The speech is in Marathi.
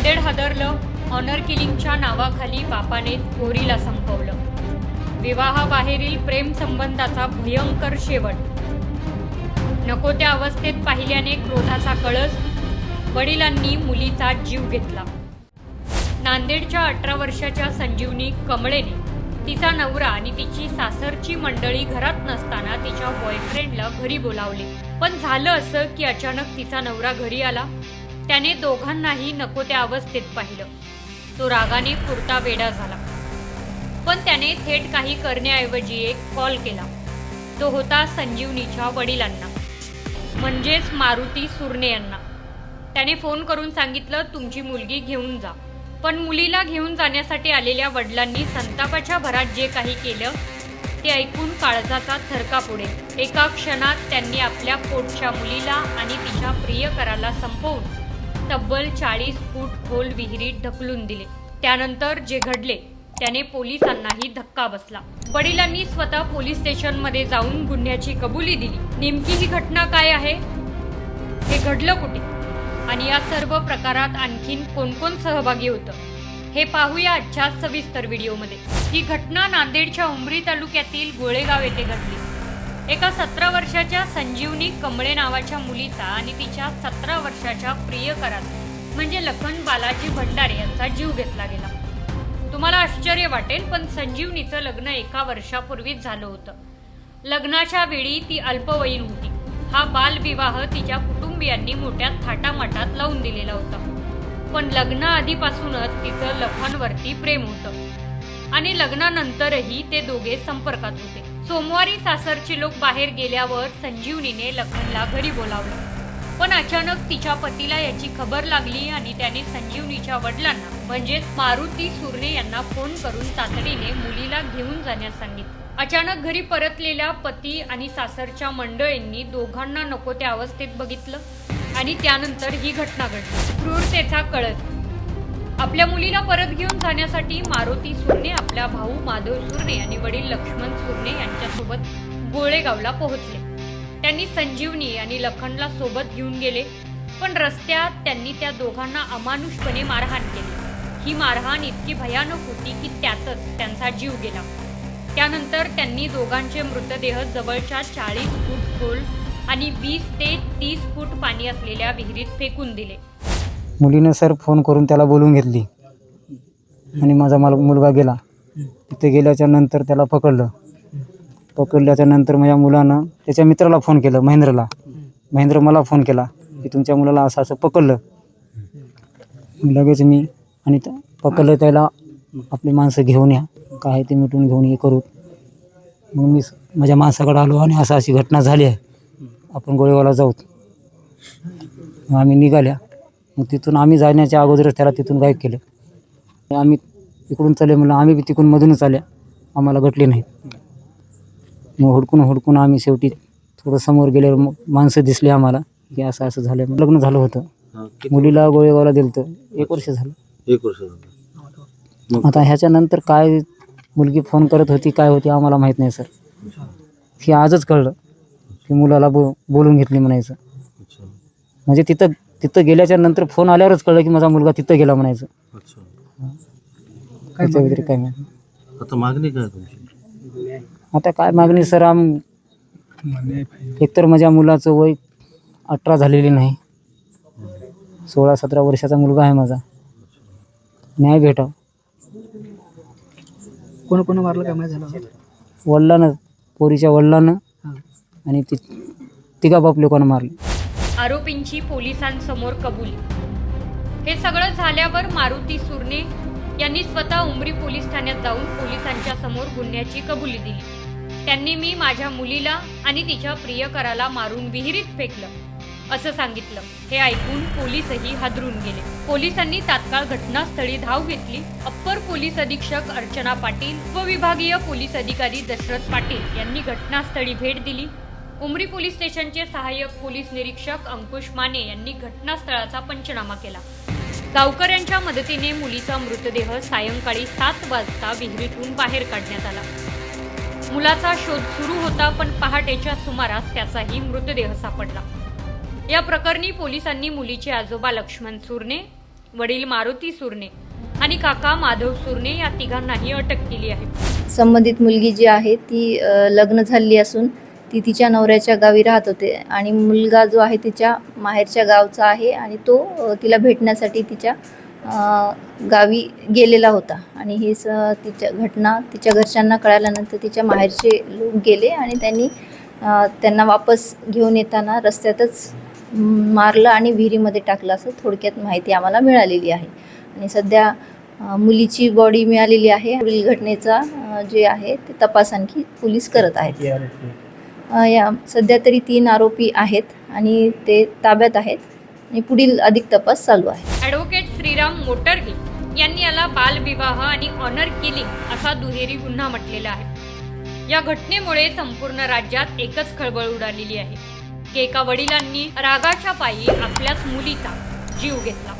नांदेड हादरलं ऑनर किलिंगच्या नावाखाली बापाने पोरीला संपवलं. विवाहाबाहेरील प्रेम संबंधाचा भयंकर शेवट. नको त्या अवस्थेत पाहिल्याने क्रोधाचा कळस वडिलांनी मुलीचा जीव घेतला. नांदेडच्या अठरा वर्षाच्या संजीवनी कमळेने तिचा नवरा आणि तिची सासरची मंडळी घरात नसताना तिच्या बॉयफ्रेंडला घरी बोलावले. पण झालं असं की अचानक तिचा नवरा घरी आला. त्याने दोघांनाही नको त्या अवस्थेत पाहिलं. तो रागाने पुरता वेडा झाला. पण त्याने थेट काही करण्याऐवजी एक कॉल केला. तो होता संजीवनीच्या वडिलांना. म्हणजेच मारुती सुरणे यांना. त्याने फोन करून सांगितलं तुमची मुलगी घेऊन जा. पण मुलीला घेऊन जाण्यासाठी आलेल्या वडिलांनी संतापाच्या भरात जे काही केलं ते ऐकून काळजाचा थरका पुढे. एका क्षणात त्यांनी आपल्या पोटच्या मुलीला आणि तिच्या प्रियकराला संपवून तब्बल चाळीस फूट खोल विहिरीत ढकलून दिले. त्यानंतर जे घडले त्याने पोलिसांनाही धक्का बसला. वडिलांनी स्वतः पोलीस स्टेशनमध्ये जाऊन गुन्ह्याची कबुली दिली. नेमकी ही घटना काय आहे? हे घडलं कुठे? आणि या सर्व प्रकारात आणखीन कोण कोण सहभागी होतं? हे पाहूया आजच्या सविस्तर व्हिडिओमध्ये. ही घटना नांदेडच्या उमरी तालुक्यातील गोळेगाव येथे घडली. एका सतरा वर्षाच्या संजीवनी कमळे नावाच्या मुलीचा आणि तिच्या सतरा वर्षाच्या प्रियकराचा म्हणजे लखन बालाजी भंडारे यांचा जीव घेतला गेला. तुम्हाला आश्चर्य वाटेल पण संजीवनीचं लग्न एका वर्षापूर्वीच झालं होतं. लग्नाच्या वेळी ती अल्पवयीन होती. हा बालविवाह तिच्या कुटुंबियांनी मोठ्या थाटामाटात लावून दिलेला होता. पण लग्नाआधीपासूनच तिचं लखनवरती प्रेम होतं. आणि लग्नानंतरही ते दोघे संपर्कात होते. सोमवारी सासरचे लोक बाहेर गेल्यावर संजीवनीने लखनला घरी बोलावलं. पण अचानक तिच्या पतीला याची खबर लागली आणि त्याने संजीवनीच्या वडिलांना म्हणजेच मारुती सुरणे यांना फोन करून तातडीने मुलीला घेऊन जाण्यास सांगितलं. अचानक घरी परतलेल्या पती आणि सासरच्या मंडळींनी दोघांना नको त्या अवस्थेत बघितलं आणि त्यानंतर ही घटना घडली. क्रूरतेचा कळत आपल्या मुलीला परत घेऊन जाण्यासाठी मारुती सुरणे आपला भाऊ माधव सुरणे आणि वडील लक्ष्मण सुरणे यांच्यासोबत गोळेगावला पोहोचले. त्यांनी संजीवनी आणि लखनला सोबत घेऊन गेले पण रस्त्यात त्यांनी त्या दोघांना अमानुषपणे मारहाण केली. ही मारहाण इतकी भयानक होती की त्यातच त्यांचा जीव गेला. त्यानंतर त्यांनी दोघांचे मृतदेह जवळच्या चाळीस फूट खोल आणि वीस ते तीस फूट पाणी असलेल्या विहिरीत फेकून दिले. मुलीनं सर फोन करून त्याला बोलवून घेतली. आणि माझा मला मुलगा गेला. तिथे गेल्याच्यानंतर त्याला पकडलं. पकडल्याच्या नंतर माझ्या मुलानं त्याच्या मित्राला फोन केलं महेंद्रला. महेंद्र मला फोन केला की तुमच्या मुलाला असं असं पकडलं. लगेच मी आणि पकडलं त्याला आपली माणसं घेऊन या. काय ते मिटून घेऊन हे करू. मग मी स- माझ्या माणसाकडे आलो आणि असं अशी घटना झाली आहे. आपण गोळेवाला जाऊ. मग आम्ही निघाल्या. मग तिथून आम्ही जाण्याच्या अगोदरच त्याला तिथून गायब केलं. आम्ही इकडून चालले म्हणलं आम्ही बी तिकडून मधूनच आल्या. आम्हाला घटले नाही मग हुडकून हुडकून आम्ही शेवटी थोडं समोर गेल्यावर मग माणसं दिसली आम्हाला. की असं असं झालं मग लग्न झालं होतं. मुलीला गोळेगावला दिलं होतं. एक वर्ष झालं. एक वर्ष झालं. आता ह्याच्यानंतर काय मुलगी फोन करत होती काय होती आम्हाला माहीत नाही सर हे आजच कळलं की मुलाला बो बोलून घेतली म्हणायचं. म्हणजे तिथं तिथं गेल्याच्यानंतर फोन आल्यावरच कळलं की माझा मुलगा तिथं गेला म्हणायचं. अच्छा. त्याच्या व्यतिरिक्त काय नाही. आता मागणी काय तुमची? आता काय मागणी सर आम एकतर माझ्या मुलाचं वय अठरा झालेली नाही. सोळा सतरा वर्षाचा मुलगा आहे माझा. न्याय भेटाव. कोण कोण मारलं? काय माहिती झालं? वडिलानं पोरीच्या वडिलानं आणि ती तिघा बाप लोकांना मारले. आरोपींची पोलिसांसमोर कबुली. हे सगळं झाल्यावर मारुती सुरने यांनी स्वतः उमरी पोलीस ठाण्यात जाऊन पोलिसांच्या समोर गुन्ह्याची कबुली दिली. त्यांनी मी माझ्या मुलीला आणि तिच्या प्रियकराला मारून विहिरीत फेकलं असं सांगितलं. हे ऐकून पोलीसही हादरून गेले. पोलिसांनी तात्काळ घटनास्थळी धाव घेतली. अप्पर पोलीस अधीक्षक अर्चना पाटील व विभागीय पोलीस अधिकारी दशरथ पाटील यांनी घटनास्थळी भेट दिली. उमरी पोलीस स्टेशनचे सहाय्यक पोलीस निरीक्षक अंकुश माने यांनी घटनास्थळाचा पंचनामा केला. गावकऱ्यांच्या मदतीने मुलीचा मृतदेह सायंकाळी सात वाजता विहिरीतून बाहेर काढण्यात आला. मुलाचा शोध सुरू होता पण पहाटेच्या सुमारास त्याचाही मृतदेह सापडला. या प्रकरणी पोलिसांनी मुलीचे आजोबा लक्ष्मण सुरणे वडील मारुती सुरणे आणि काका माधव सुरणे या तिघांनाही अटक केली आहे. संबंधित मुलगी जी आहे ती लग्न झालेली असून ती तिच्या नवऱ्याच्या गावी राहत होते. आणि मुलगा जो आहे तिच्या माहेरच्या गावचा आहे आणि तो तिला भेटण्यासाठी तिच्या गावी गेलेला होता. आणि ही स तिच्या घटना तिच्या घरच्यांना कळाल्यानंतर तिच्या माहेरचे लोक गेले आणि त्यांनी त्यांना वापस घेऊन येताना रस्त्यातच मारलं आणि विहिरीमध्ये टाकलं असं थोडक्यात माहिती आम्हाला मिळालेली आहे. आणि सध्या मुलीची बॉडी मिळालेली आहे. पुढील घटनेचा जे आहे ते तपास आणखी पोलीस करत आहेत. या सध्या तरी तीन आरोपी आहेत आणि ते ताब्यात आहेत आणि पुढील अधिक तपास चालू आहे. ॲडव्होकेट श्रीराम मोटरगे यांनी याला बालविवाह आणि ऑनर किलिंग असा दुहेरी गुन्हा म्हटलेला आहे. या घटनेमुळे संपूर्ण राज्यात एकच खळबळ उडालेली आहे. की एका वडिलांनी रागाच्या पायी आपल्याच मुलीचा जीव घेतला.